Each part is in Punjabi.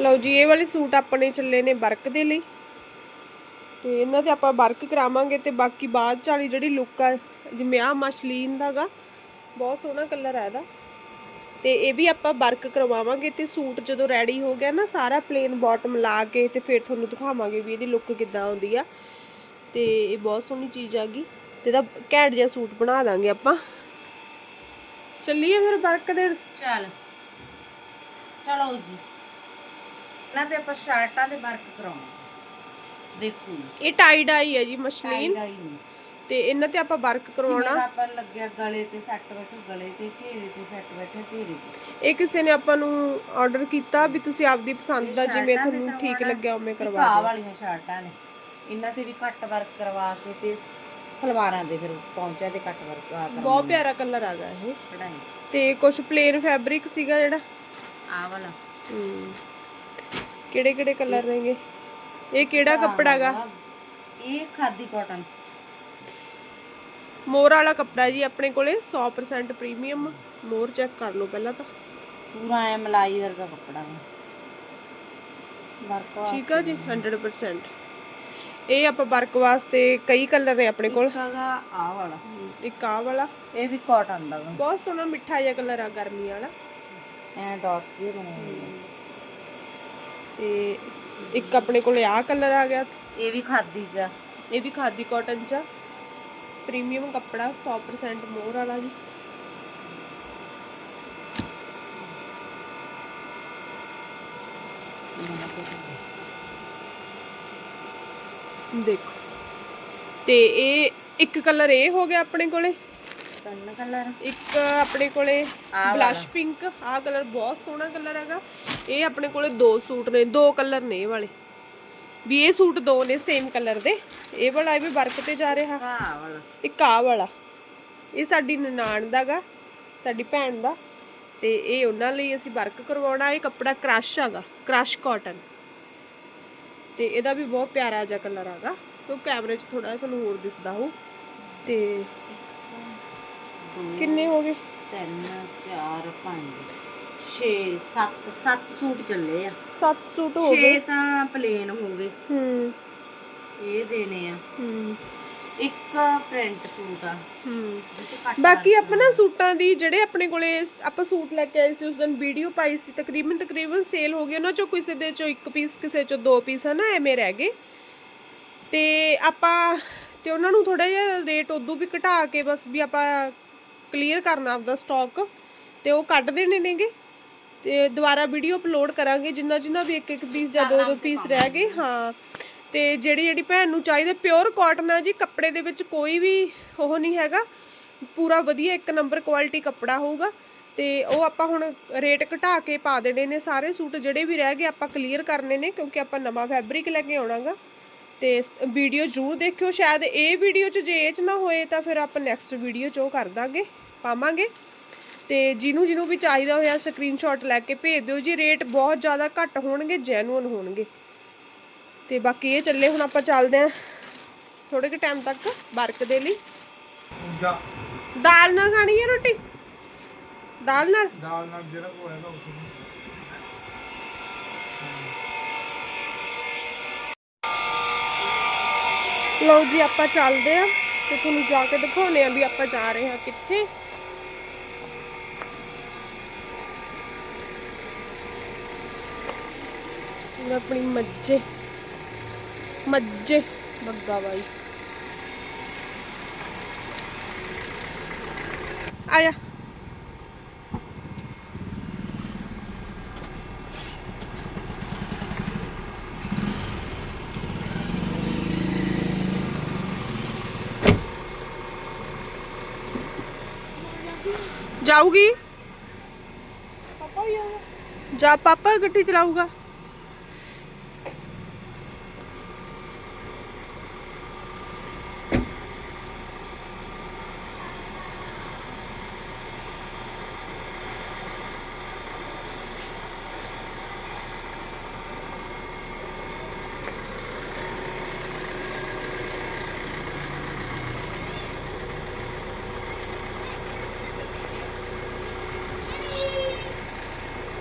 ਲਓ ਜੀ, ਇਹ ਵਾਲੇ ਸੂਟ ਆਪਣੇ ਚੱਲੇ ਨੇ ਵਰਕ ਦੇ ਲਈ। ਤੇ ਇਹਨਾਂ ਤੇ ਆਪਾਂ ਵਰਕ ਕਰਾਵਾਂਗੇ ਤੇ ਬਾਕੀ ਬਾਅਦ ਚ ਵਾਲੀ ਜਿਹੜੀ ਲੁੱਕ ਆ, ਜਿਵੇਂ ਆ ਮਸ਼ਲੀਨ ਦਾਗਾ ਬਹੁਤ ਸੋਹਣਾ ਕਲਰ ਆ ਇਹਦਾ। ਤੇ ਇਹ ਵੀ ਆਪਾਂ ਵਰਕ ਕਰਵਾਵਾਂਗੇ ਤੇ ਸੂਟ ਜਦੋਂ ਰੈਡੀ ਹੋ ਗਿਆ ਨਾ, ਸਾਰਾ ਪਲੇਨ ਬਾਟਮ ਲਾ ਕੇ ਤੇ ਫਿਰ ਤੁਹਾਨੂੰ ਦਿਖਾਵਾਂਗੇ ਵੀ ਇਹਦੀ ਲੁੱਕ ਕਿੱਦਾਂ ਆਉਂਦੀ ਆ। ਤੇ ਇਹ ਬਹੁਤ ਸੋਹਣੀ ਚੀਜ਼ ਆ ਗਈ, ਤੇ ਇਹਦਾ ਘੈਂਟ ਜਿਹਾ ਸੂਟ ਬਣਾ ਦਾਂਗੇ ਆਪਾਂ। ਚੱਲੀਏ ਫਿਰ ਵਰਕ ਦੇ ਚੱਲ। ਚਲੋ ਜੀ। ਇਹਨਾਂ ਤੇ ਆਪਾਂ ਸ਼ਰਟਾਂ ਦੇ ਵਰਕ ਕਰਾਉਣਾ ਦੇਖੋ। ਇਹ ਟਾਈ ਡਾਈ ਹੈ ਜੀ ਮਸ਼ਲੀਨ। ਟਾਈ ਤੇ ਇਹਨਾਂ ਤੇ ਆਪਾਂ ਵਰਕ ਦਾ ਆਪਾਂ ਲੱਗਿਆ ਗਲੇ ਤੇ ਸੈੱਟ ਬੈਠੇ ਗਲੇ ਤੇ ਘੇਰੇ ਤੇ ਸੈੱਟ ਬੈਠੇ ਘੇਰੇ ਤੇ। ਇਹ ਕਿਸੇ ਨੇ ਆਪਾਂ ਨੂੰ ਆਰਡਰ ਕੀਤਾ ਵੀ ਤੁਸੀਂ ਆਪਦੀ ਪਸੰਦ ਦਾ ਜਿਵੇਂ ਤੁਹਾਨੂੰ ਠੀਕ ਲੱਗਿਆ ਉਵੇਂ ਕਰਵਾ ਆਹ ਦਿਓ। ਵਾਲੀਆਂ ਸ਼ਰਟਾਂ ਨੇ। ਇਹਨਾਂ ਤੇ ਵੀ ਕੱਟ ਵਰਕ ਕਰਵਾ ਕੇ ਤੇ ਸਲਵਾਰਾਂ ਦੇ ਫਿਰ ਪਹੁੰਚਿਆ ਤੇ ਕੱਟ ਵਰਕ ਆ ਬਹੁਤ ਪਿਆਰਾ ਕਲਰ ਆ ਗਿਆ ਇਹ। ਤੇ ਕੁਝ ਪਲੇਨ ਫੈਬਰਿਕ ਸੀਗਾ ਜਿਹੜਾ? ਆਹ ਵਾਲਾ। ਕਿਹੜੇ ਕਿਹੜੇ ਕਲਰ ਨੇਗੇ? ਇਹ ਕਿਹੜਾ ਕੱਪੜਾ ਹੈਗਾ? ਇਹ ਖਾਦੀ ਕਾਟਨ ਮੋਰ ਵਾਲਾ ਕੱਪੜਾ ਜੀ ਆਪਣੇ ਕੋਲੇ 100% ਪ੍ਰੀਮੀਅਮ ਮੋਰ ਚੈੱਕ ਕਰ ਲਓ ਪਹਿਲਾਂ ਤਾਂ। ਪੂਰਾ ਐ ਮਲਾਈ ਵਰਗਾ ਕੱਪੜਾ ਹੈ ਵਰਕ ਠੀਕ ਆ ਜੀ 100% ਇਹ ਆਪਾਂ ਵਰਕ ਵਾਸਤੇ ਕਈ ਕਲਰ ਨੇ ਆਪਣੇ ਕੋਲ। ਹੈਗਾ ਆਹ ਵਾਲਾ। ਇੱਕ ਆਹ ਵਾਲਾ। ਇਹ ਵੀ ਕਾਟਨ ਦਾ ਬਹੁਤ ਸੋਹਣਾ ਮਿੱਠਾ ਜਿਹਾ ਕਲਰ ਆ ਗਰਮੀ ਵਾਲਾ। ਐ ਡਾਟਸ ਜਿਹੇ ਬਣੇ ਹੋਏ ਨੇ। ਤੇ ਇੱਕ ਆਪਣੇ ਕੋਲੇ ਆਹ ਕਲਰ ਆ ਗਿਆ। ਇਹ ਵੀ ਖਾਦੀ ਜਾ। ਇਹ ਵੀ ਖਾਦੀ ਕਾਟਨ ਚ। ਪ੍ਰੀਮੀਅਮ ਕੱਪੜਾ 100% ਮੋਰ ਵਾਲਾ ਜੀ। ਦੇਖੋ। ਤੇ ਇਹ ਇੱਕ ਕਲਰ ਇਹ ਹੋ ਗਿਆ ਆਪਣੇ ਕੋਲੇ। ਤਿੰਨ ਕਲਰ ਇੱਕ ਆਪਣੇ ਕੋਲੇ ਆਹ ਬਲਸ਼ ਪਿੰਕ ਆਹ ਕਲਰ ਬਹੁਤ ਸੋਹਣਾ ਕਲਰ ਹੈਗਾ। ਇਹ ਆਪਣੇ ਕੋਲੇ ਦੋ ਸੂਟ ਨੇ ਦੋ ਕਲਰ ਨੇ ਇਹ ਵਾਲੇ। ਵੀ ਇਹ ਸੂਟ ਦੋ ਨੇ ਸੇਮ ਕਲਰ ਦੇ। ਇਹ ਵਾਲਾ ਵੀ ਵਰਕ ਤੇ ਜਾ ਰਿਹਾ। ਆਹ ਵਾਲਾ। ਇੱਕ ਆਹ ਵਾਲਾ। ਇਹ ਸਾਡੀ ਨਨਾਣ ਦਾਗਾ ਸਾਡੀ ਭੈਣ ਦਾ। ਤੇ ਇਹ ਉਹਨਾਂ ਲਈ ਅਸੀਂ ਵਰਕ ਕਰਵਾਉਣਾ ਇਹ ਕੱਪੜਾ ਕ੍ਰਸ਼ ਹੈਗਾ ਕ੍ਰਸ਼ ਕਾਟਨ। ਤੇ ਇਹਦਾ ਵੀ ਬਹੁਤ ਪਿਆਰਾ ਜਿਹਾ ਕਲਰ ਹੈਗਾ। ਉਹ ਕੈਮਰੇ 'ਚ ਥੋੜਾ ਤੁਹਾਨੂੰ ਹੋਰ ਦਿਸਦਾ ਹੋ ਤੇ ਕਿੰਨੇ ਹੋ ਗਏ? ਤਿੰਨ ਚਾਰ ਪੰਜ। 6 7 7 ਸੂਟ ਚੱਲੇ ਆ। ਸੱਤ ਸੂਟ ਹੋ 6 ਗਏ? ਤਾਂ ਪਲੇਨ ਹੋ ਗਏ। ਹੂੰ। ਇਹ ਦੇਣੇ ਆ। ਹੂੰ। ਇੱਕ ਪ੍ਰਿੰਟ ਸੂਟ ਆ। ਹੂੰ। ਜਿਹਤੇ ਕੱਟ ਬਾਕੀ ਆਪਾਂ ਨਾ ਸੂਟਾਂ ਦੀ ਜਿਹੜੇ ਆਪਣੇ ਕੋਲੇ ਆਪਾਂ ਸੂਟ ਲੈ ਕੇ ਆਏ ਸੀ ਉਸ ਦਿਨ ਵੀਡੀਓ ਪਾਈ ਸੀ ਤਕਰੀਬਨ ਤਕਰੀਬਨ ਸੇਲ ਹੋ ਗਈ। ਉਹਨਾਂ ਚੋਂ ਕਿਸੇ ਦੇ ਚੋਂ ਇੱਕ ਪੀਸ ਕਿਸੇ ਚੋਂ ਦੋ ਪੀਸ ਹਨਾ ਐਵੇਂ ਰਹਿ ਗਏ। ਤੇ ਆਪਾਂ ਤੇ ਉਹਨਾਂ ਨੂੰ ਥੋੜਾ ਜਿਹਾ ਰੇਟ ਉਦੋਂ ਵੀ ਘਟਾ ਕੇ ਬਸ ਵੀ ਆਪਾਂ ਕਲੀਅਰ ਕਰਨਾ ਆਪਦਾ ਸਟਾਕ ਤੇ ਉਹ ਕੱਢ ਦੇਣੇ ਨੇਗੇ। ਤੇ ਦੁਬਾਰਾ ਵੀਡੀਓ ਅਪਲੋਡ ਕਰਾਂਗੇ ਜਿੰਨਾ ਜਿੰਨਾ ਵੀ ਇੱਕ ਇੱਕ ਪੀਸ ਜਾਂ ਦੋ ਦੋ ਪੀਸ ਰਹਿ ਗਏ ਹਾਂ। ਤੇ ਜਿਹੜੀ ਜਿਹੜੀ ਭੈਣ ਨੂੰ ਚਾਹੀਦੇ ਪਿਓਰ ਕਾਟਨ ਆ ਜੀ ਕੱਪੜੇ ਦੇ ਵਿੱਚ ਕੋਈ ਵੀ ਉਹ ਨਹੀਂ ਹੈਗਾ। ਪੂਰਾ ਵਧੀਆ ਇੱਕ ਨੰਬਰ ਕੁਆਲਿਟੀ ਕੱਪੜਾ ਹੋਊਗਾ। ਤੇ ਉਹ ਆਪਾਂ ਹੁਣ ਰੇਟ ਘਟਾ ਕੇ ਪਾ ਦੇਣੇ ਨੇ ਸਾਰੇ ਸੂਟ ਜਿਹੜੇ ਵੀ ਰਹਿ ਗਏ ਆਪਾਂ ਕਲੀਅਰ ਕਰਨੇ ਨੇ ਕਿਉਂਕਿ ਆਪਾਂ ਨਵਾਂ ਫੈਬਰਿਕ ਲੈ ਕੇ ਆਉਣਾਗਾ। ਤੇ ਵੀਡੀਓ ਜ਼ਰੂਰ ਦੇਖਿਓ ਸ਼ਾਇਦ ਇਹ ਵੀਡੀਓ 'ਚ ਜੇ ਇਹ 'ਚ ਨਾ ਹੋਏ ਤਾਂ ਫਿਰ ਆਪਾਂ ਨੈਕਸਟ ਵੀਡੀਓ 'ਚ ਉਹ ਕਰ ਦਾਂਗੇ ਪਾਵਾਂਗੇ। ਤੇ ਜਿਹਨੂੰ ਜਿਹਨੂੰ ਵੀ ਚਾਹੀਦਾ ਹੋਇਆ ਸਕਰੀਨਸ਼ਾਟ ਲੈ ਕੇ ਭੇਜ ਦਿਓ ਜੀ। ਰੇਟ ਬਹੁਤ ਜ਼ਿਆਦਾ ਘੱਟ ਹੋਣਗੇ ਜੈਨੂਅਨ ਹੋਣਗੇ। ਤੇ ਬਾਕੀ ਇਹ ਚੱਲੇ ਹੁਣ ਆਪਾਂ ਚੱਲਦੇ ਆਂ ਥੋੜੇ ਕੁ ਟਾਈਮ ਤੱਕ ਵਰਕ ਦੇ ਲਈ। ਦਾਲ ਨਾਲ ਖਾਣੀ ਹੈ ਰੋਟੀ? ਦਾਲ ਨਾਲ? ਦਾਲ ਨਾਲ ਜਿਹੜਾ ਕੋ ਹੈਗਾ ਉਸ ਨੂੰ ਲਓ ਜੀ ਆਪਾਂ ਚੱਲਦੇ ਆਂ ਤੇ ਤੁਹਾਨੂੰ ਜਾ ਕੇ ਦਿਖਾਉਨੇ ਆ ਵੀ ਆਪਾਂ ਜਾ ਰਹੇ ਹਾਂ ਕਿੱਥੇ। ਇਹ ਆਪਣੀ ਮੱਝੇ ਮੱਝੇ ਬੱਗਾ ਬਾਈ ਆਇਆ ਜਾਊਗੀ ਪਾਪਾ ਵੀ ਆਊਗਾ ਜਾ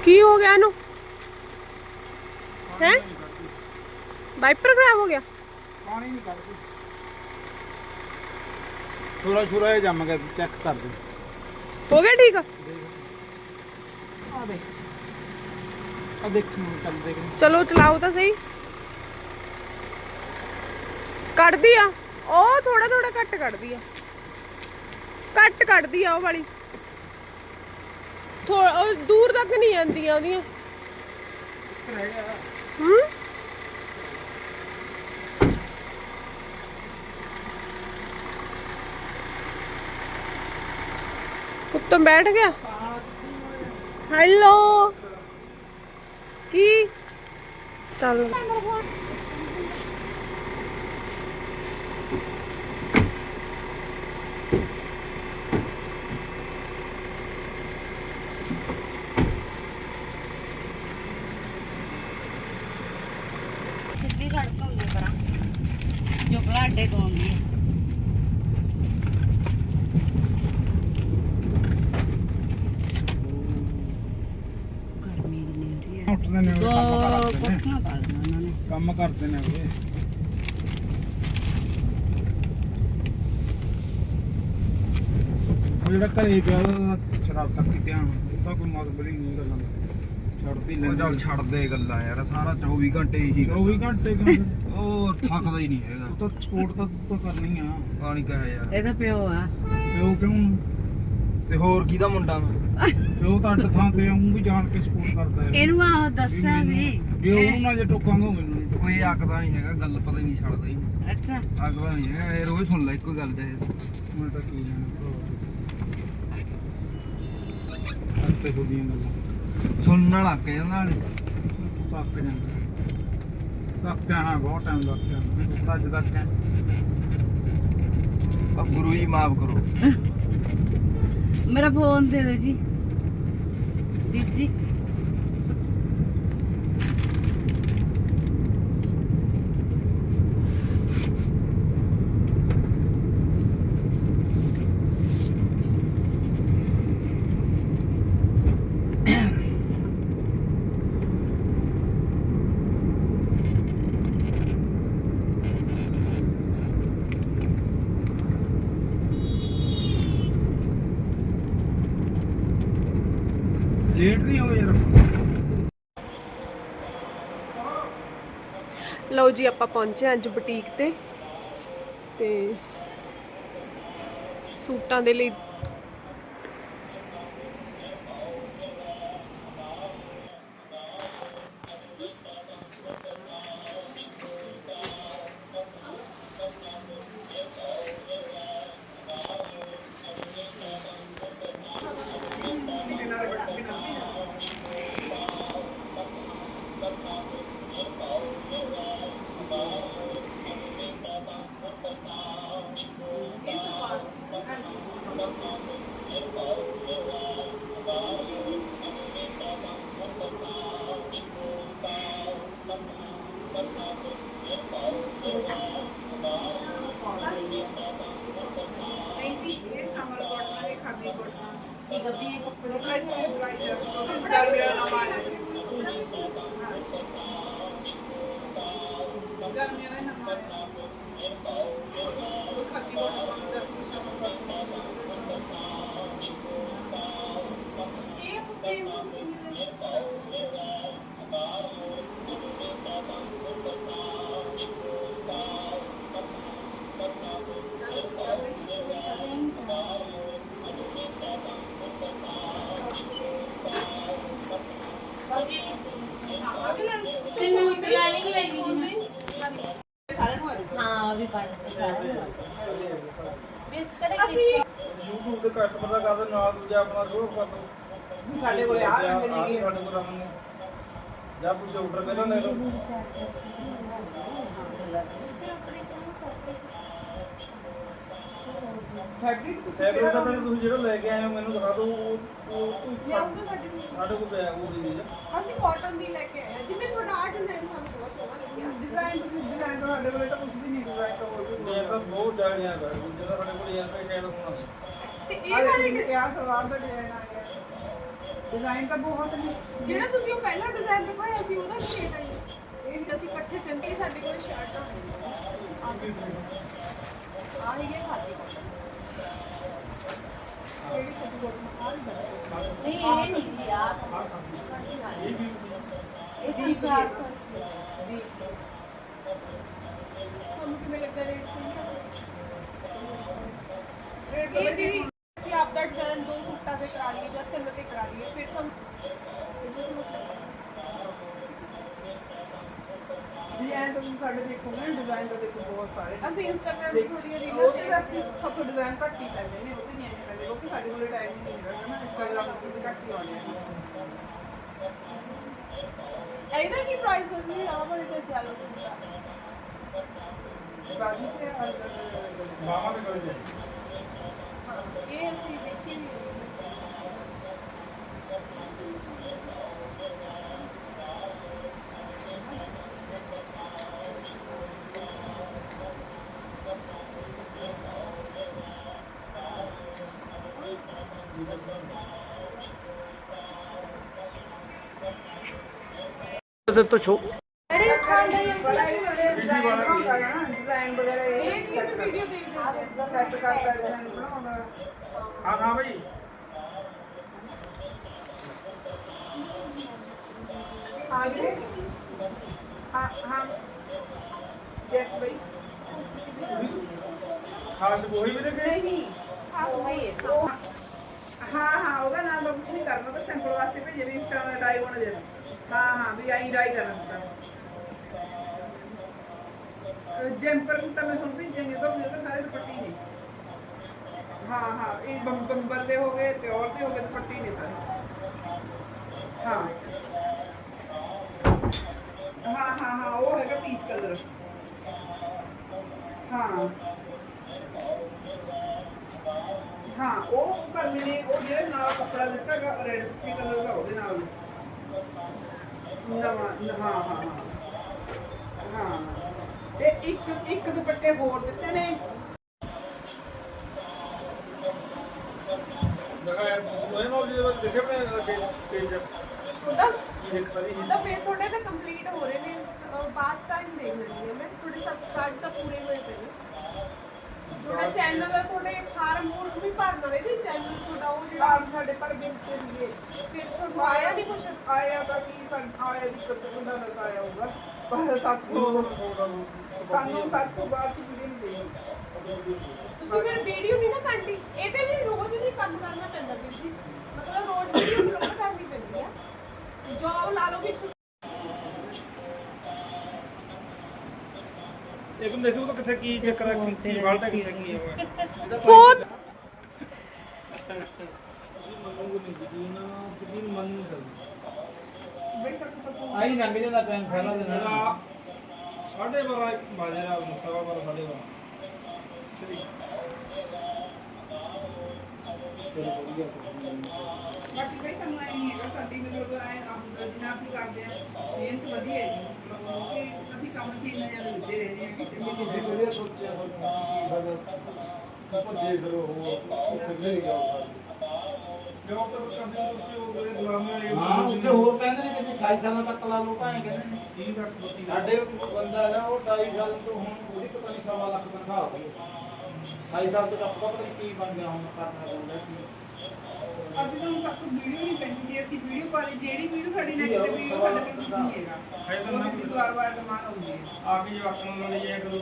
ਪਾਪਾ ਗੱਡੀ ਚਲਾਊਗਾ ਕੀ ਹੋ ਗਿਆ ਇਹਨੂੰ ਹੈ ਵਾਈਪਰ ਖਰਾਬ ਹੋ ਗਿਆ ਪਾਣੀ ਨਹੀਂ ਕੱਢਦੀ ਛੋਰਾ ਛੋਰਾ ਇਹ ਜੰਮ ਗਿਆ ਚੈੱਕ ਕਰ ਦੇ ਹੋ ਗਿਆ ਠੀਕ ਆ ਦੇ ਆ ਦੇਖ ਨੂੰ ਚੱਲ ਦੇਖ ਚਲੋ ਚਲਾਓ ਤਾਂ ਸਹੀ ਕੱਢਦੀ ਆ ਉਹ ਥੋੜਾ ਥੋੜਾ ਘੱਟ ਕੱਢਦੀ ਆ ਘੱਟ ਕੱਢਦੀ ਆ ਉਹ ਵਾਲੀ ਥੋ ਉਹ ਦੂਰ ਤੱਕ ਨਹੀਂ ਜਾਂਦੀਆਂ ਉਹਦੀਆਂ ਰਹਿ ਗਿਆ ਹੂੰ ਉੱਤੋਂ ਬੈਠ ਗਿਆ ਹੈਲੋ ਕੀ ਚੱਲ ਸਿੱਧੀ ਸੜਕ ਹੁੰਦੀ ਪਰਾਂ ਜੋ ਬਲਾਡੇ ਤੋਂ ਆਉਂਦੀ ਹੈ ਗਰਮੀ ਕਿੰਨੀ ਹੋ ਰਹੀ ਹੈ ਉੱਠਦੇ ਨੇ ਕੰਮ ਕਰਦੇ ਨੇ। ਕੋਠੀਆਂ ਪਾ ਦੇਣਾ ਉਹਨਾਂ ਨੇ। ਕੰਮ ਕਰਦੇ ਨੇ ਉਹ। ਉਹ ਜਿਹੜਾ ਘਰੇ ਪਿਆ ਉਹਦਾ ਸ਼ਰਾਬ ਤੱਕ ਹੀ ਧਿਆਨ ਉਹਦਾ ਕੋਈ ਮਤਲਬ ਹੀ ਨਹੀਂ ਗੱਲਾਂ ਦਾ। ਛੱਡਦੀ ਉਹ ਲੈਂਦਾ। ਚੱਲ ਛੱਡ ਦੇ ਗੱਲਾਂ ਯਾਰ ਸਾਰਾ 24 ਘੰਟੇ ਇਹੀ 24 ਘੰਟੇ ਕਿਉਂ? ਉਹ ਥੱਕਦਾ ਹੀ ਨਹੀਂ ਹੈਗਾ। ਉਹ ਤਾਂ ਸਪੋਰਟ ਤਾਂ ਤੂੰ ਤਾਂ ਕਰਨੀ ਆ। ਪਾਣੀ ਕਹੇ ਯਾਰ ਇਹਦਾ ਪਿਓ ਆ। ਪਿਓ ਕਿਉਂ? ਤੇ ਹੋਰ ਕਿਹਦਾ ਮੁੰਡਾ ਮੈਂ ਪਿਓ ਤਾਂ ਅੱਡ ਥਾਂ ਤੇ ਆਉਂ ਵੀ ਜਾਣ ਕੇ ਸਪੋਰਟ ਕਰਦਾ ਹੈ ਇਹਨੂੰ ਆਹ ਦੱਸਿਆ ਸੀ। ਜੇ ਉਹਨੂੰ ਨਾ ਜੇ ਟੋਕਾਂਗਾ ਉਹ ਮੈਨੂੰ ਨਹੀਂ ਉਹ ਇਹ ਅੱਕਦਾ ਨਹੀਂ ਹੈਗਾ ਗੱਲ ਪਤਾ ਹੀ ਨਹੀਂ ਛੱਡਦਾ ਹੀ। ਅੱਛਾ। ਅੱਕਦਾ ਨਹੀਂ ਹੈਗਾ ਇਹ ਰੋਜ਼ ਸੁਣ ਲੈ ਇੱਕੋ ਗੱਲ ਤੇ। ਟੋਕਦਾ ਮੈਂ ਤਾਂ ਕੀ ਲੈਣਾ ਭਰਾ ਅੱਤੇ ਹੋਦੀਆਂ ਗੱਲਾਂ ਸੁਣਨ ਨਾਲ ਅੱਕ ਜਾਂਦਾ ਨਾਲੇ। ਤੱਕ ਜਾਂਦਾ। ਤੱਕ ਹਾਂ ਬਹੁਤ ਟਾਈਮ ਲੱਗ ਗਿਆ। ਅੱਜ ਤੱਕ ਹੈ ਆ ਗੁਰੂ ਜੀ ਮਾਫ ਕਰੋ। ਮੇਰਾ ਫੋਨ ਦੇ ਦਿਓ ਜੀ। ਵੀਰ ਜੀ ਲੇਟ ਨਹੀਂ ਹੋ ਯਾਰ। ਲਓ ਜੀ, ਆਪਾਂ ਪਹੁੰਚੇ ਅੱਜ ਬੁਟੀਕ ਤੇ ਤੇ ਸੂਟਾਂ ਦੇ ਲਈ YouTube ਤੇ ਕਸਟਮਰ ਦਾ ਕਰਦਾ ਨਾਲ ਦੂਜਾ ਆਪਣਾ ਸ਼ੋਅ ਕਰ ਦੋ ਸਾਡੇ ਕੋਲੇ ਆ ਰੰਗ ਨਹੀਂ ਸਾਡੇ ਕੋਲ ਰੰਗ ਨਹੀਂ ਆਰਡਰ ਪਹਿਲਾਂ ਲੈ ਲਓ। ਫੈਬਰਿਕ ਫੈਬਰਿਕ ਦਾ ਪਹਿਲਾਂ ਤੁਸੀਂ ਜਿਹੜਾ ਲੈ ਕੇ ਆਏ ਹੋ ਮੈਨੂੰ ਦਿਖਾ ਦਿਓ ਉਹ ਉਹ ਸਾਡੇ ਕੋਲ ਪਿਆ ਉਹ ਚੀਜ਼। ਅਸੀਂ ਕਾਟਨ ਦੀ ਲੈ ਕੇ ਆਏ ਹਾਂ। ਜਿਵੇਂ ਤੁਹਾਡਾ ਆ ਡਿਜ਼ਾਈਨ ਸਾਨੂੰ ਬਹੁਤ ਸੋਹਣਾ ਲੱਗਿਆ। ਡਿਜ਼ਾਈਨ ਤੁਸੀਂ ਡਿਜ਼ਾਈਨ ਤਾਂ ਸਾਡੇ ਕੋਲੇ ਤਾਂ ਕੁਝ ਵੀ ਨਹੀਂ ਡਿਜ਼ਾਈਨ ਤਾਂ ਹੋਰ ਵੀ ਮੈਂ ਤਾਂ ਬਹੁਤ ਜਾਣਿਆ ਗਾ ਜਿਹੜਾ ਸਾਡੇ ਕੋਲ ਯਾਰ ਪੇ ਸ਼ਾਇਦ ਹੋਣਾ ਤੇ ਇਹ ਵਾਲੇ ਵਾਲੇ ਕਿਆ ਸਲਵਾਰ ਦਾ ਡਿਜ਼ਾਈਨ ਆ ਗਿਆ। ਡਿਜ਼ਾਈਨ ਤਾਂ ਬਹੁਤ ਨੇ। ਜਿਹੜਾ ਤੁਸੀਂ ਉਹ ਪਹਿਲਾ ਡਿਜ਼ਾਈਨ ਦਿਖਾਇਆ ਸੀ ਉਹਦਾ ਸ਼ੇਡ ਹੈ ਇਹ ਵੀ ਅਸੀਂ ਇਕੱਠੇ ਕਰਕੇ ਸਾਡੇ ਕੋਲ ਸ਼ਰਟਾਂ ਆ। ਹੀ ਇਹ ਖਾਦੀ ਕਿਹੜੀ ਕੁੱਤੀ ਕੋਟ ਆ ਰਹੀ ਹੈ। ਨਹੀਂ ਇਹ ਨਹੀਂ ਜੀ ਆ ਇਹ ਦੀਪ ਸਰਕਾਰ ਦੀ। ਸਸਤੀ ਹੈ। ਦੀ ਤੁਹਾਨੂੰ ਕਿਵੇਂ ਲੱਗਾ ਰੇਟ ਰੇਟ ਇਹ ਦੀਦੀ ਅਸੀਂ ਆਪ ਦਾ ਡਿਜ਼ਾਈਨ ਦੋ ਸੂਟਾਂ ਤੇ ਕਰਾ ਲਈਏ ਜਾਂ ਤਿੰਨ ਤੇ ਕਰਾ ਲਈਏ ਫਿਰ ਤੁਹਾਨੂੰ ਡਿਜ਼ਾਈਨ ਤਾਂ ਤੁਸੀਂ ਸਾਡੇ ਦੇਖੋਗੇ ਨਾ ਡਿਜ਼ਾਈਨ ਤਾਂ ਦੇਖੋ ਬਹੁਤ ਸਾਰੇ। ਅਸੀਂ ਇੰਸਟਾਗ੍ਰਾਮ ਦੇਖ- ਤੇ ਥੋੜੀਆਂ ਉਹ ਰੀਲਾਂ ਤੇ ਅਸੀਂ ਸਭ ਤੋਂ ਡਿਜ਼ਾਈਨ ਘੱਟ ਹੀ ਪੈਂਦੇ ਨੇ ਉਹ ਤੇ ਨਹੀਂ ਇੰਨੇ ਪੈਂਦੇ ਕਿਉਂਕਿ ਸਾਡੇ ਕੋਲੇ ਟਾਈਮ ਨਹੀਂ ਹੈਗਾ ਨਾ ਇੰਸਟਾਗ੍ਰਾਮ ਤੇ ਅਸੀਂ ਘੱਟ ਹੀ ਆਉਂਦੇ ਹਾਂ। ਇਹਦਾ ਕੀ ਪ੍ਰਾਈਸ ਹੈ ਜੀ? ਆਹ ਵਾਲੇ ਤਾਂ ਚੱਲ ਸੂਟਾ ਬਾਕੀ ਤੇ ਹਰ ਮਾਮਾ ਦੇ ਕੋਲ ਜੇ ਇਹ ਅਸੀਂ ਦੇਖੀ ਨਹੀਂ ਤੇ ਤੋਂ ਛੋ ਡਿਜ਼ਾਈਨ ਬਣਾਉਂਦਾ ਹੈ ਨਾ ਡਿਜ਼ਾਈਨ ਵਗੈਰਾ ਇਹ ਇਹ ਦੀ ਵੀਡੀਓ ਦੇਖਦੇ ਹੁੰਦੇ ਆ ਸੈੱਟ ਕਰਦਾ ਡਿਜ਼ਾਈਨ ਬਣਾਉਂਦਾ ਹਾਂ ਹਾਂ ਭਾਈ ਹਾਂ ਵੀਰੇ ਹਾਂ ਹਾਂ ਯੈਸ ਬਈ ਖਾਸ ਉਹੀ ਵੀ ਰੱਖੇ? ਨਹੀਂ ਖਾਸ ਨਹੀਂ ਹੈ। ਉਹ ਹਾਂ ਹਾਂ ਉਹਦਾ ਨਾਮ ਤਾਂ ਕੁਝ ਨਹੀਂ ਕਰਨਾ ਤਾਂ ਸੈਂਪਲ ਵਾਸਤੇ ਭੇਜੇ ਵੀ ਇਸ ਤਰ੍ਹਾਂ ਦਾ ਡਾਈ ਹੋਣਾ ਚਾਹੀਦਾ ਹਾਂ ਹਾਂ ਵੀ ਆਈ ਡਾਈ ਕਰਨਾ ਹੁੰਦਾ ਜੈਂਪਰ ਤਾਂ ਮੈਂ ਤੁਹਾਨੂੰ ਭੇਜਾਂਗੀ ਉਹਦਾ ਵੀ ਉਹਦਾ ਸਾਰੇ ਦੁਪੱਟੀ ਨੇ ਹਾਂ ਹਾਂ ਇਹ ਬੰਬ- ਬੰਬਰ ਦੇ ਹੋ ਗਏ ਪਿਓਰ ਦੇ ਹੋ ਗਏ ਦੁਪੱਟੀ ਨੇ ਸਾਰੇ ਹਾਂ ਹਾਂ ਹਾਂ ਹਾਂ ਉਹ ਹੈਗਾ ਪੀਚ ਕਲਰ ਹਾਂ ਹਾਂ ਉਹ ਕਰਨੇ ਨੇ ਉਹ ਜਿਹੜੇ ਨਾਲ ਕੱਪੜਾ ਦਿੱਤਾ ਹੈਗਾ ਰੈਡ ਸਕੀ ਕਲਰ ਦਾ ਉਹਦੇ ਨਾਲ ਨਵਾਂ ਹਾਂ ਹਾਂ ਹਾਂ। ਹਾਂ। ਤੇ ਇੱਕ ਇੱਕ ਦੁਪੱਟੇ ਹੋਰ ਦਿੱਤੇ ਨੇ। ਯਾਰ ਉਹ ਇਹਨਾਂ ਜਿਹਦੇ ਵਿੱਚ ਲਿਖੇ ਬਣੇ ਪੇਜ ਤੁਹਾਡਾ ਕੀ ਲਿਖਤਾ ਜੀ ਤਾਂ ਫਿਰ ਤੁਹਾਡੇ ਤਾਂ ਕੰਪਲੀਟ ਹੋ ਰਹੇ ਨੇ। ਬਾਸ ਟਾਈਮ ਦੇਖ ਲੈਂਦੀ ਹਾਂ ਮੈਂ। ਤੁਹਾਡੇ ਸਬਸਕ੍ਰਾਈਬ ਤਾਂ ਪੂਰੇ ਹੋਏ ਪਏ ਨੇ। ਤੁਹਾਡਾ ਚੈਨਲ ਤੁਹਾਡੇ ਫਾਰਮ ਫੂਰਮ ਵੀ ਭਰਨਾ ਵੇ ਦੀ ਚੈਨਲ ਤੁਹਾਡਾ ਉਹ ਜਿਹੜਾ ਆਪ ਸਾਡੇ ਪਰ ਬਿਲਤੇ ਸੀਗੇ। ਫਿਰ ਤੁਹਾਨੂੰ ਆਇਆ ਨਹੀਂ ਕੁਛ? ਆਇਆ ਤਾਂ ਕੀ ਸਾਨੂੰ ਆਇਆ ਦਿੱਕਤ ਹੁੰਦਾ ਨਾ ਆਇਆ ਹੋਊਗਾ। ਪਰ ਸਾਥੋਂ ਸਾਨੂੰ ਤੋਂ ਬਾਅਦ ਚ ਵੀਡੀਓ ਨਹੀਂ ਦੇਣੀ ਤੁਸੀਂ ਫਿਰ ਵੀਡੀਓ ਨਹੀਂ ਨਾ ਕਰਨੀ ਇਹਦੇ ਵੀ ਰੋਜ਼ ਹੀ ਕੰਮ ਕਰਨਾ ਪੈਂਦਾ ਵੀਰ ਜੀ। ਮਤਲਬ ਰੋਜ਼ ਵੀਡੀਓ ਅਪਲੋਡ ਕਰਨੀ ਪੈਂਦੀ ਆ। ਜੌਬ ਲਾ ਲਓ ਵੀ ਇੱਕ ਨੂੰ ਦੇਖੋ ਤਾਂ ਕਿੱਥੇ ਕੀ ਚੱਕਰ ਹੈ ਕੀ- ਕੀ ਫਾਲਟ ਹੈ ਕਿੱਥੇ ਕੀ ਹੈ ਇਹਦਾ ਫੋਨ ਮੰਨੂਗੇ ਨਹੀਂ ਯਕੀਨ ਯਕੀਨ ਮੰਨ ਨਹੀਂ ਸਕਦੀ ਆਈ ਲੰਘ ਜਾਂਦਾ ਟਾਈਮ ਸਾਰਾ ਦਿਨ। ਮੇਰਾ ਸਾਢੇ ਬਾਰਾਂ ਵਜੇ ਰਾਤ ਨੂੰ ਸਵਾ ਬਾਰਾਂ ਸਾਢੇ ਬਾਰਾਂ। ਸਹੀ ਚਲੋ ਵਧੀਆ। ਬਾਕੀ ਕਈ ਆਏ ਨਹੀਂ ਹੈਗਾ ਸਾਡੀ ਮਤਲਬ ਆਏ ਜਿੰਨਾ ਅਸੀਂ ਕਰਦੇ ਆ ਮਿਹਨਤ ਵਧੀਆ ਹੈ ਕਿਉਂਕਿ ਅਸੀਂ ਕੰਮ 'ਚ ਇੰਨਾ ਜ਼ਿਆਦਾ ਰੁੱਝੇ ਰਹਿੰਦੇ ਆ ਕਿ ਤੁਸੀਂ ਵਧੀਆ ਸੋਚਿਆ ਹੋਇਆ ਆਪਾਂ ਦੇਖ ਲਓ ਉਹ ਉੱਥੇ ਨਹੀਂ ਜਾਊਗਾ। ਜੋਬ ਤਾਂ ਕਰਦੇ ਹੋ ਤੁਸੀਂ ਉਹ ਗਏ ਦੁਆਮੇ ਵਾਲੀ ਹਾਂ ਉੱਥੇ ਹੋਰ ਕਹਿੰਦੇ ਨੇ ਕਿ 28 ਸਾਲਾਂ ਤੱਕ ਲਾ ਲਓ ਭਾਵੇਂ ਕਹਿੰਦੇ ਨੇ। 30 ਤੱਕ ਬੱਤੀ ਸਾਡੇ ਬੰਦਾ ਹੈਗਾ ਉਹ 28 ਸਾਲ ਤੋਂ ਹੁਣ ਉਹਦੀ ਪਤਾ ਨਹੀਂ ਸਵਾ ਲੱਖ ਤਨਖਾਹ ਹੋ ਗਈ। 28 ਸਾਲ ਤੋਂ ਤਾਂ ਪਤਾ ਨਹੀਂ ਕੀ ਬਣ ਗਿਆ ਹੁਣ ਕਰਨਾ ਪੈਂਦਾ ਕੀ ਅਸੀਂ ਤਾਂ ਸਭ ਤੋਂ ਵੀਡੀਓ ਨਹੀਂ ਪੈਂਦੀ ਜੇ ਅਸੀਂ ਵੀਡੀਓ ਪਾ ਲਈ ਜਿਹੜੀ ਵੀਡੀਓ ਸਾਡੀ ਨੈਟ ਤੇ ਵੀਡੀਓ ਸਾਡੇ ਕੋਲ ਨਹੀਂ ਹੈਗਾ। ਉਹ ਸਿੱਧੀ ਦੁਆਰ ਵਾਰ ਡਿਮਾਂਡ ਹੁੰਦੀ ਹੈ। ਆ ਕੇ ਜਵਾਕਾਂ ਨੂੰ ਲੈ ਜਾਇਆ ਕਰੋ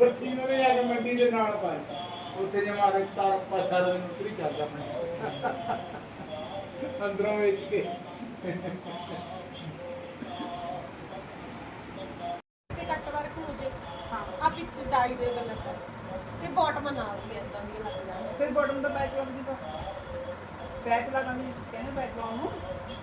ਬੱਚੀ ਨੂੰ ਆ ਕੇ ਮੰਡੀ ਦੇ ਨਾਲ ਪਾਏ ਉੱਥੇ ਜਮਾ ਦੇ ਤਾਰ ਪਾਸਾ ਦੇ ਨੂੰ ਉਤਰੀ ਚੱਲਦਾ ਆਪਣੇ। ਅੰਦਰੋਂ ਵੇਚ ਕੇ। ਤੇ ਕੱਟ ਵਰਕ ਹੋ ਜੇ ਹਾਂ ਆ ਪਿੱਛੇ ਡਾਈ ਦੇ ਗਲਤ ਤੇ ਬਾਟਮ ਨਾਲ ਵੀ ਇਦਾਂ ਦੀ ਲੱਗ ਜਾਣਾ ਫਿਰ ਬਾਟਮ ਦਾ ਪੈਚ ਲੱਗ ਜੂਗਾ ਪੈਚ ਲਗਾਉਂਦੇ ਜੀ ਤੁਸੀਂ ਕਹਿੰਦੇ ਪੈਚ ਲਾਉਣ ਨੂੰ।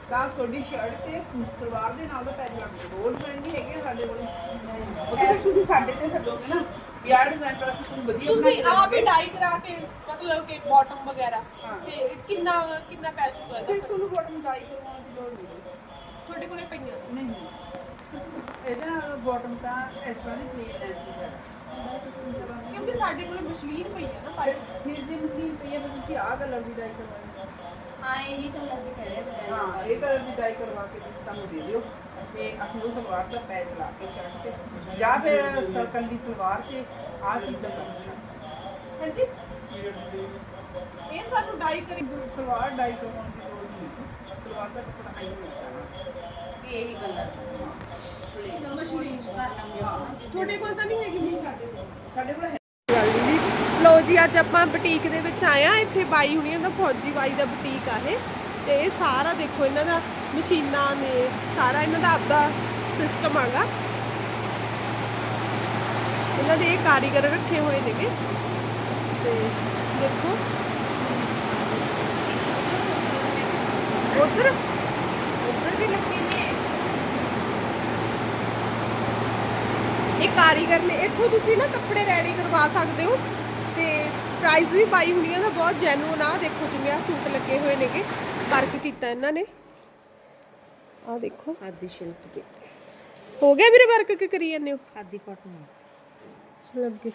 ਤਾਂ ਤੁਹਾਡੀ ਸ਼ਰਟ ਤੇ ਸਲਵਾਰ ਦੇ ਨਾਲ ਦਾ ਪੈਚ ਲੱਗ ਜੂਗਾ ਉਹ ਡਿਜ਼ਾਈਨ ਵੀ ਹੈਗੇ ਆ ਸਾਡੇ ਕੋਲ। ਉਹ ਤਾਂ ਫਿਰ ਤੁਸੀਂ ਸਾਡੇ ਤੇ ਛੱਡੋਗੇ ਨਾ ਵੀ ਆਹ ਡਿਜ਼ਾਈਨ ਪਰ ਅਸੀਂ ਤੁਹਾਨੂੰ ਵਧੀਆ ਤੁਸੀਂ ਬਣਾ ਆਪ ਹੀ ਡਾਈ ਕਰਾ ਕੇ ਮਤਲਬ ਕਿ ਬਾਟਮ ਵਗੈਰਾ ਹਾਂ। ਤੇ ਕਿੰਨਾ ਕਿੰਨਾ ਪੈ ਚੁੱਕਾ ਫਿਰ ਇਹਦਾ ਤੁਹਾਨੂੰ ਬਾਟਮ ਡਾਈ ਕਰਵਾਉਣ ਦੀ ਲੋੜ ਨਹੀਂ। ਤੁਹਾਡੇ ਕੋਲੇ ਪਈਆਂ? ਨਹੀਂ ਇਹਦੇ ਨਾਲ ਬਾਟਮ ਤਾਂ ਇਸ ਤਰ੍ਹਾਂ ਦੀ ਪਲੇਨ ਲੈਂਚ ਹੈ। ਕਿਉਂਕਿ ਸਾਡੇ ਕੋਲੇ ਮਸ਼ੀਨ ਪਈ ਹੈ ਨਾ ਪਾਈ ਫਿਰ ਜੇ ਮਸ਼ੀਨ ਪਈ ਹੈ ਫਿਰ ਤੁਸੀਂ ਆਹ ਕਲਰ ਦੀ ਡਾਈ ਕਰਵਾਉਣੀ ਹਾਂ ਇਹੀ ਕਲਰ ਦੀ ਕਹਿ ਰਹੇ ਹਾਂ ਇਹ ਕਲਰ ਦੀ ਡਾਈ ਕਰਵਾ ਕੇ ਤੁਸੀਂ ਸਾਨੂੰ ਦੇ ਦਿਓ। ਤੇ ਅਸੀਂ ਉਹ ਸਲਵਾਰ ਦਾ ਪੈਚ ਲਾ ਕੇ ਸ਼ਰਟ ਤੇ ਜਾਂ ਫਿਰ ਸਰਕਲ ਦੀ ਸਲਵਾਰ ਤੇ ਆਹ ਚੀਜ਼ ਦਾ ਕੰਮ ਹਾਂਜੀ? ਇਹ ਸਾਨੂੰ ਡਾਈ ਕਰੀ ਸਲਵਾਰ ਡਾਈ ਕਰਵਾਉਣ ਦੀ ਲੋੜ ਨਹੀਂ ਸਲਵਾਰ ਦਾ ਕੱਪੜਾ ਆਈ ਜਾਣਾ। ਵੀ ਇਹੀ ਕਲਰ ਮਸ਼ੀਨ ਕਰ ਲਾਂਗੇ। ਆਪਾਂ। ਤੁਹਾਡੇ ਕੋਲ ਤਾਂ ਨਹੀਂ ਹੈਗੀ ਮਸ਼ੀਨ ਸਾਡੇ ਕੋਲ। ਸਾਡੇ ਕੋਲ ਹੈ ਗੱਲ ਜੀ ਲੋ ਜੀ ਅੱਜ ਆਪਾਂ ਬੁਟੀਕ ਦੇ ਵਿੱਚ ਆਏ ਆ ਇੱਥੇ ਬਾਈ ਹੁਣੀਆਂ ਦਾ ਫੌਜੀ ਬਾਈ ਦਾ ਬੁਟੀਕ ਆ ਇਹ। ਤੇ ਇਹ ਸਾਰਾ ਦੇਖੋ ਇਹਨਾਂ ਦਾ ਮਸ਼ੀਨਾਂ ਨੇ ਸਾਰਾ ਇਹਨਾਂ ਦਾ ਆਪਦਾ ਸਿਸਟਮ ਆਗਾ। ਇਹਨਾਂ ਦੇ ਇਹ ਕਾਰੀਗਰ ਰੱਖੇ ਹੋਏ ਨੇਗੇ। ਤੇ ਦੇਖੋ। ਉਧਰ? ਉੱਧਰ ਵੀ ਲੱਗੇ ਨੇ ਇਹ ਕਾਰੀਗਰ ਨੇ ਇੱਥੋਂ ਤੁਸੀਂ ਨਾ ਕੱਪੜੇ ਰੈਡੀ ਕਰਵਾ ਸਕਦੇ ਹੋ ਤੇ ਪ੍ਰਾਈਸ ਵੀ ਪਾਈ ਹੁੰਦੀਆਂ ਦਾ ਬਹੁਤ ਜੈਨੂਨ ਆ। ਦੇਖੋ ਜਿਵੇਂ ਆ ਸੂਟ ਲੱਗੇ ਹੋਏ ਨੇਗੇ ਵਰਕ ਕੀਤਾ ਇਹਨਾਂ ਨੇ। ਆ ਦੇਖੋ। ਖਾਦੀ ਸ਼ਿਲਕ ਦੇ। ਹੋ ਗਿਆ ਵੀਰੇ ਵਰਕ ਕਿ ਕਰੀ ਜਾਂਦੇ ਹੋ? ਖਾਦੀ ਕਾਟਨ ਚਲ ਅੱਗੇ।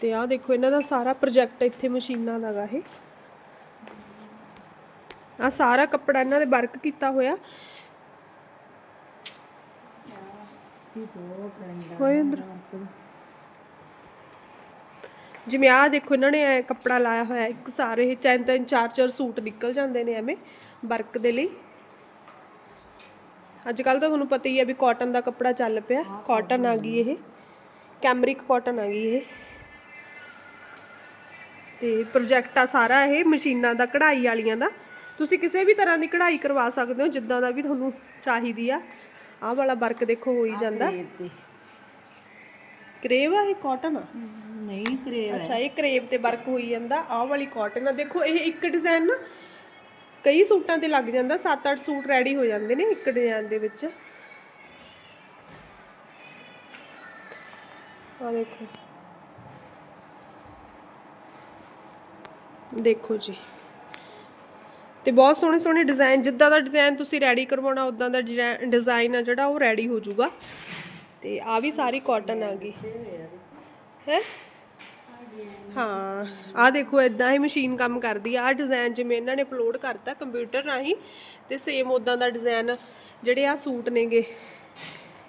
ਤੇ ਆ ਦੇਖੋ ਇਹਨਾਂ ਦਾ ਸਾਰਾ ਪ੍ਰੋਜੈਕਟ ਇੱਥੇ ਮਸ਼ੀਨਾਂ ਦਾ ਗਾ ਇਹ। ਆ ਸਾਰਾ ਕੱਪੜਾ ਇਹਨਾਂ ਦੇ ਵਰਕ ਕੀਤਾ ਹੋਇਆ। ਹੋਏ ਅੰਦਰ। ਜਿਵੇਂ ਆ ਦੇਖੋ ਇਹਨਾਂ ਨੇ ਐ ਕੱਪੜਾ ਲਾਇਆ ਹੋਇਆ ਇੱਕ ਸਾਰੇ ਤਿੰਨ ਤਿੰਨ ਚਾਰ ਚਾਰ ਸੂਟ ਨਿਕਲ ਜਾਂਦੇ ਨੇ ਐਵੇਂ ਵਰਕ ਦੇ ਲਈ। ਅੱਜ ਕੱਲ ਤਾਂ ਤੁਹਾਨੂੰ ਪਤਾ ਹੀ ਹੈ ਵੀ ਕਾਟਨ ਦਾ ਕੱਪੜਾ ਚੱਲ ਪਿਆ ਕਾਟਨ ਆ ਗਈ ਇਹ। ਕੈਮਰਿਕ ਕਾਟਨ ਆ ਗਈ ਇਹ। ਤੇ ਪ੍ਰੋਜੈਕਟ ਆ ਸਾਰਾ ਇਹ ਮਸ਼ੀਨਾਂ ਦਾ ਕਢਾਈ ਵਾਲੀਆਂ ਦਾ। ਤੁਸੀਂ ਕਿਸੇ ਵੀ ਤਰ੍ਹਾਂ ਦੀ ਕਢਾਈ ਕਰਵਾ ਸਕਦੇ ਹੋ ਜਿੱਦਾਂ ਦਾ ਵੀ ਤੁਹਾਨੂੰ ਚਾਹੀਦੀ ਆ। ਆਹ ਵਾਲਾ ਵਰਕ ਦੇਖੋ ਹੋ ਹੀ ਜਾਂਦਾ। ਕਰੇਵ ਆ ਇਹ ਕਾਟਨ ਆ ਨਹੀਂ ਕਰੇ ਅੱਛਾ ਇਹ ਕਰੇਵ ਤੇ ਵਰਕ ਹੋਈ ਜਾਂਦਾ ਆਹ ਵਾਲੀ ਕਾਟਨ ਆ। ਦੇਖੋ ਇਹ ਇੱਕ ਡਿਜ਼ਾਈਨ ਨਾ ਕਈ ਸੂਟਾਂ ਤੇ ਲੱਗ ਜਾਂਦਾ 7-8 ਸੂਟ ਰੈਡੀ ਹੋ ਜਾਂਦੇ ਨੇ ਇੱਕ ਡਿਜ਼ਾਈਨ ਦੇ ਵਿੱਚ। ਆ ਦੇਖੋ। ਦੇਖੋ ਜੀ। ਤੇ ਬਹੁਤ ਸੋਹਣੇ ਸੋਹਣੇ ਡਿਜ਼ਾਈਨ ਜਿੱਦਾਂ ਦਾ ਡਿਜ਼ਾਈਨ ਤੁਸੀਂ ਰੈਡੀ ਕਰਵਾਉਣਾ, ਉਦਾਂ ਦਾ ਡਿਜ਼ਾਈਨ ਆ ਜਿਹੜਾ ਉਹ ਰੈਡੀ ਹੋ ਜਾਊਗਾ। ਤੇ ਆ ਵੀ ਸਾਰੀ ਕਾਟਨ ਆ ਗਈ। ਹੈ? ਹਾਂ ਆ ਦੇਖੋ ਇਦਾਂ ਹੀ ਮਸ਼ੀਨ ਕੰਮ ਕਰਦੀ ਆ। ਆ ਡਿਜ਼ਾਈਨ ਜਿਵੇਂ ਇਹਨਾਂ ਨੇ ਅਪਲੋਡ ਕਰਤਾ ਕੰਪਿਊਟਰ ਰਾਹੀਂ, ਤੇ ਸੇਮ ਉਦਾਂ ਦਾ ਡਿਜ਼ਾਈਨ ਜਿਹੜੇ ਆ ਸੂਟ ਨੇਗੇ,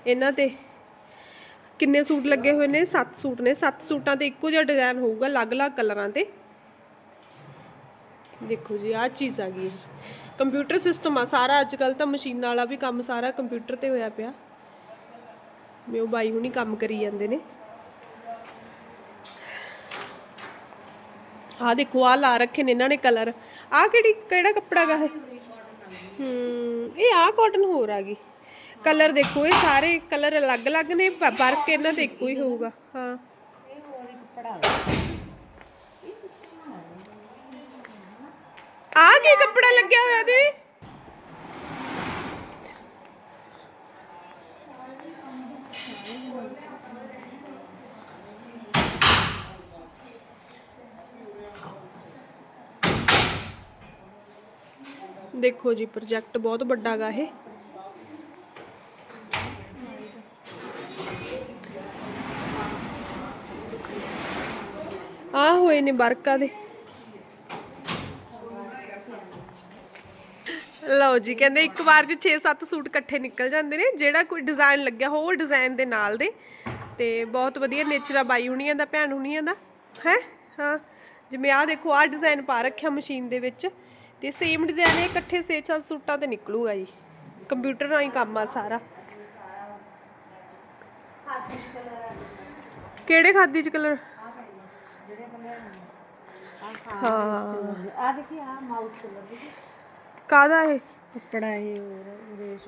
ਇਹਨਾਂ ਤੇ। ਕਿੰਨੇ ਸੂਟ ਲੱਗੇ ਹੋਏ ਨੇ? 7 ਸੂਟ ਨੇ। 7 ਸੂਟਾਂ ਤੇ ਇੱਕੋ ਜਿਹਾ ਡਿਜ਼ਾਈਨ ਹੋਊਗਾ, ਅਲੱਗ-ਅਲੱਗ ਕਲਰਾਂ ਤੇ। ਦੇਖੋ ਜੀ, ਆਹ ਚੀਜ਼ ਆ ਗਈ ਕੰਪਿਊਟਰ ਸਿਸਟਮ ਆ, ਸਾਰਾ ਅੱਜ ਕੱਲ ਤਾਂ ਮਸ਼ੀਨਾਂ ਵਾਲਾ ਵੀ ਕੰਮ ਸਾਰਾ ਕੰਪਿਊਟਰ ਤੇ ਹੋਇਆ ਪਿਆ। ਮੇ ਉਹ ਬਾਈ ਹੁਣੀ ਕੰਮ ਕਰੀ ਜਾਂਦੇ ਨੇ। ਆਹ ਦੇਖੋ, ਆਹ ਲਾ ਰੱਖੇ ਨੇ ਇਹਨਾਂ ਨੇ ਕਲਰ। ਆਹ ਕਿਹੜੀ, ਕਿਹੜਾ ਕੱਪੜਾ ਗਾ ਇਹ? ਹੂੰ, ਇਹ ਆਹ ਕਾਟਨ ਹੋਰ ਆ ਗਈ। ਕਲਰ ਦੇਖੋ, ਇਹ ਸਾਰੇ ਕਲਰ ਅਲੱਗ-ਅਲੱਗ ਨੇ ਵਰਕ ਇਹਨਾਂ ਦੇ ਇੱਕੋ ਹੀ ਹੋਊਗਾ। ਹਾਂ ਆ ਕੀ ਕੱਪੜਾ ਲੱਗਿਆ ਹੋਇਆ ਤੇ ਦੇਖੋ ਜੀ ਪ੍ਰੋਜੈਕਟ ਬਹੁਤ ਵੱਡਾ ਗਾ ਇਹ। ਆ ਹੋਏ ਨੇ ਵਰਕਾਂ ਦੇ। ਲਓ ਜੀ ਕਹਿੰਦੇ ਇੱਕ ਵਾਰ 'ਚ 6-7 ਸੂਟ ਇਕੱਠੇ ਨਿਕਲ ਜਾਂਦੇ ਨੇ ਜਿਹੜਾ ਕੋਈ ਡਿਜ਼ਾਈਨ ਲੱਗਿਆ ਹੋ ਉਹ ਡਿਜ਼ਾਈਨ ਦੇ ਨਾਲ ਦੇ। ਤੇ ਬਹੁਤ ਵਧੀਆ ਨੇਚਰ ਆ ਬਾਈ ਹੁਣੀਆਂ ਦਾ ਭੈਣ ਹੁਣੀਆਂ ਦਾ। ਹੈ? ਹਾਂ। ਜਿਵੇਂ ਆਹ ਦੇਖੋ ਆਹ ਡਿਜ਼ਾਈਨ ਪਾ ਰੱਖਿਆ ਮਸ਼ੀਨ ਦੇ ਵਿੱਚ। ਤੇ ਸੇਮ ਡਿਜ਼ਾਈਨ ਇਹ ਇਕੱਠੇ 6-7 ਸੂਟਾਂ ਤੇ ਨਿਕਲੂਗਾ ਜੀ। ਕੰਪਿਊਟਰ ਰਾਹੀਂ ਕੰਮ ਆ ਸਾਰਾ। ਕਿਹੜੇ ਖਾਦੀ ਚ ਕਲਰ ਹਾਂ। ਆ ਦੇਖੀ ਆ ਮਾਊਸ ਕਲਰ ਦੀ। ਕਾਦਾ ਇਹ? ਕੱਪੜਾ ਇਹ ਹੋਰ ਰੇਸ਼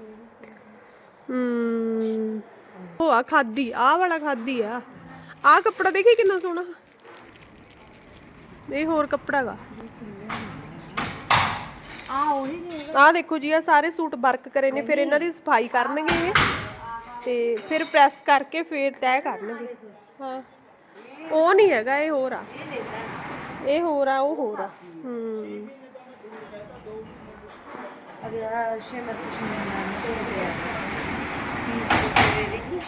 ਹਮ ਉਹ ਆ ਖਾਦੀ ਆਹ ਵਾਲਾ ਖਾਦੀ ਆ। ਆਹ ਕੱਪੜਾ ਦੇਖੀ ਕਿੰਨਾ ਸੋਹਣਾ। ਇਹ ਹੋਰ ਕੱਪੜਾ ਗਾ। ਆ ਉਹੀ ਨੇ ਆਹ ਦੇਖੋ ਜੀ ਆ ਸਾਰੇ ਸੂਟ ਵਰਕ ਕਰੇ ਨੇ ਫਿਰ ਇਹਨਾਂ ਦੀ ਸਫ਼ਾਈ ਕਰਨਗੇ ਇਹ। ਤੇ ਫਿਰ ਪ੍ਰੈਸ ਕਰਕੇ ਫਿਰ ਤੈਅ ਕਰਨਗੇ। ਹਾਂ। ਉਹ ਨਹੀਂ ਹੈਗਾ ਇਹ ਹੋਰ ਆ। ਇਹ ਹੋਰ ਆ ਉਹ ਹੋਰ ਆ। ਹੂੰ। ਅਗੇ ਆ ਸ਼ਿਮਰ ਸ਼ਿਮਰ ਨਾਮ ਤੋਂ ਗਿਆ ਪੀਸ ਤੇ ਦੇਖੀ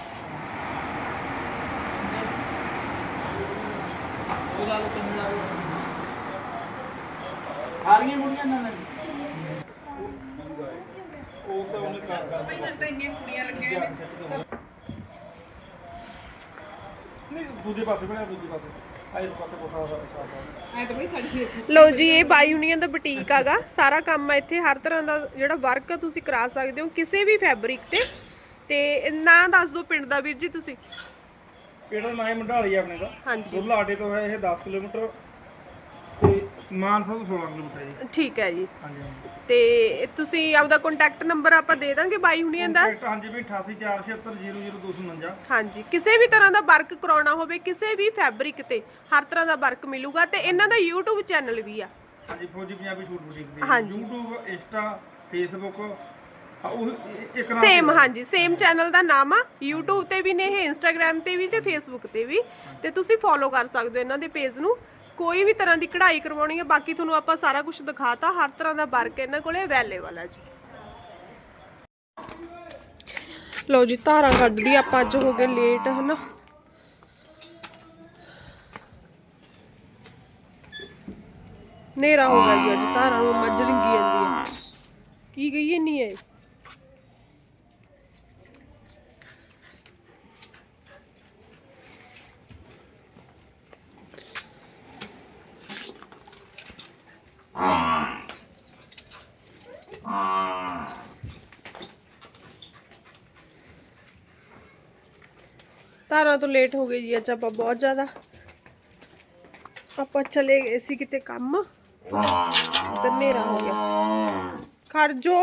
ਸਾਰੀਆਂ ਮੁੜੀਆਂ ਨਾ ਉਹ ਤਾਂ ਉਹਨੇ ਕਰ ਕਰ ਬਈ ਤਾਂ ਇੰਨੀਆਂ ਕੁੜੀਆਂ ਲੱਗੀਆਂ ਨੇ ਨਹੀਂ, ਦੂਜੇ ਪਾਸੇ ਬਣਿਆ, ਦੂਜੇ ਪਾਸੇ। ਦਾ ਲਓ ਜੀ ਇਹ ਬਾਈ ਯੂਨੀਅਨ ਦਾ ਬੁਟੀਕ ਆਗਾ। ਸਾਰਾ ਕੰਮ ਆ ਇੱਥੇ। ਹਰ ਤਰ੍ਹਾਂ ਦਾ ਜਿਹੜਾ ਵਰਕ ਆ ਤੁਸੀਂ ਕਰਾ ਸਕਦੇ ਹੋ ਕਿਸੇ ਵੀ ਫੈਬਰਿਕ ਤੇ। ਤੇ ਨਾਂ ਦੱਸ ਦਿਓ ਪਿੰਡ ਦਾ ਵੀਰ ਜੀ ਤੁਸੀਂ। ਇਹਦਾ ਨਾਂ ਹੈ ਮੰਡਾਲੀ ਆਪਣੇ ਦਾ। ਹਾਂਜੀ। ਦੁੱਲਾ ਆਟੇ ਤੋਂ ਹੈ ਇਹ 10 ਕਿਲੋਮੀਟਰ। ਮਾਨਸਾ ਤੋਂ 16 ਕਿਲੋਮੀਟਰ ਜੀ ਠੀਕ ਹੈ ਜੀ। ਹਾਂਜੀ ਹਾਂਜੀ। ਤੇ ਤੁਸੀਂ ਆਪਦਾ ਕੰਟੈਕਟ ਨੰਬਰ ਆਪਾਂ ਦੇ ਦਾਂਗੇ ਬਾਈ ਯੂਨੀਅਨ ਦਾ ਕੰਟੈਕਟ ਹਾਂਜੀ ਵੀ 8847700249 ਹਾਂਜੀ ਕਿਸੇ ਵੀ ਤਰ੍ਹਾਂ ਦਾ ਵਰਕ ਕਰਾਉਣਾ ਹੋਵੇ ਕਿਸੇ ਵੀ ਫੈਬਰਿਕ ਤੇ ਹਰ ਤਰ੍ਹਾਂ ਦਾ ਵਰਕ ਮਿਲੂਗਾ ਤੇ ਇਹਨਾਂ ਦਾ YouTube ਚੈਨਲ ਵੀ ਆ। ਹਾਂਜੀ ਫੌਜੀ ਪੰਜਾਬੀ ਸ਼ੂਟ ਬੁਟੀਕ ਦੇ ਹਾਂਜੀ। YouTube Insta Facebook ਉਹ ਇੱਕ ਨਾਮ ਸੇਮ। ਹਾਂਜੀ ਸੇਮ ਚੈਨਲ ਦਾ ਨਾਮ ਆ। YouTube ਤੇ ਵੀ ਨੇ ਇਹ Instagram ਤੇ ਵੀ ਤੇ Facebook ਤੇ ਵੀ। ਤੇ ਤੁਸੀਂ ਫੋਲੋ ਕਰ ਸਕਦੇ ਹੋ ਇਹਨਾਂ ਦੇ ਪੇਜ ਨੂੰ। ਕੋਈ ਵੀ ਤਰ੍ਹਾਂ ਦੀ ਕਢਾਈ ਕਰਵਾਉਣੀ ਹੈ, ਬਾਕੀ ਤੁਹਾਨੂੰ ਆਪਾਂ ਸਾਰਾ ਕੁਝ ਦਿਖਾਤਾ, ਹਰ ਤਰ੍ਹਾਂ ਦਾ ਵਰਕ ਇਹਨਾਂ ਕੋਲੇ ਅਵੇਲੇਬਲ ਹੈ ਜੀ। ਲਓ ਜੀ, ਧਾਰਾਂ ਕੱਢਦੀ ਆਪਾਂ, ਅੱਜ ਹੋ ਗਏ ਲੇਟ ਹਨਾ? ਨੇਰਾ ਹੋ ਗਿਆ ਜੀ ਅੱਜ, ਧਾਰਾਂ ਨੂੰ ਮੱਝ ਰਿੰਗੀ ਜਾਂਦੀ ਹੈ। ਕੀ ਗਈ ਨਹੀਂ ਹੈ ਤਾਰਾਂ ਤੋਂ ਲੇਟ ਹੋ ਗਏ ਜੀ ਅੱਜ ਆਪਾਂ ਬਹੁਤ ਜ਼ਿਆਦਾ ਆਪਾਂ ਚਲੇ ਗਏ ਸੀ ਕਿਤੇ ਕੰਮ ਤੇ ਹਨੇਰਾ ਹੋ ਗਿਆ ਖੜ ਜੋ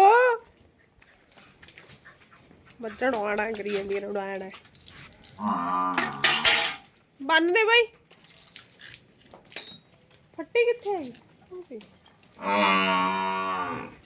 ਬੱਦਣ ਆਣਾ ਕਰੀ ਜਾਂਦੀ ਨੇ ਉਡਾਣਾ ਬੰਨ ਦੇ ਬਾਈ ਫੱਟੀ ਕਿੱਥੇ ਆਈ 음...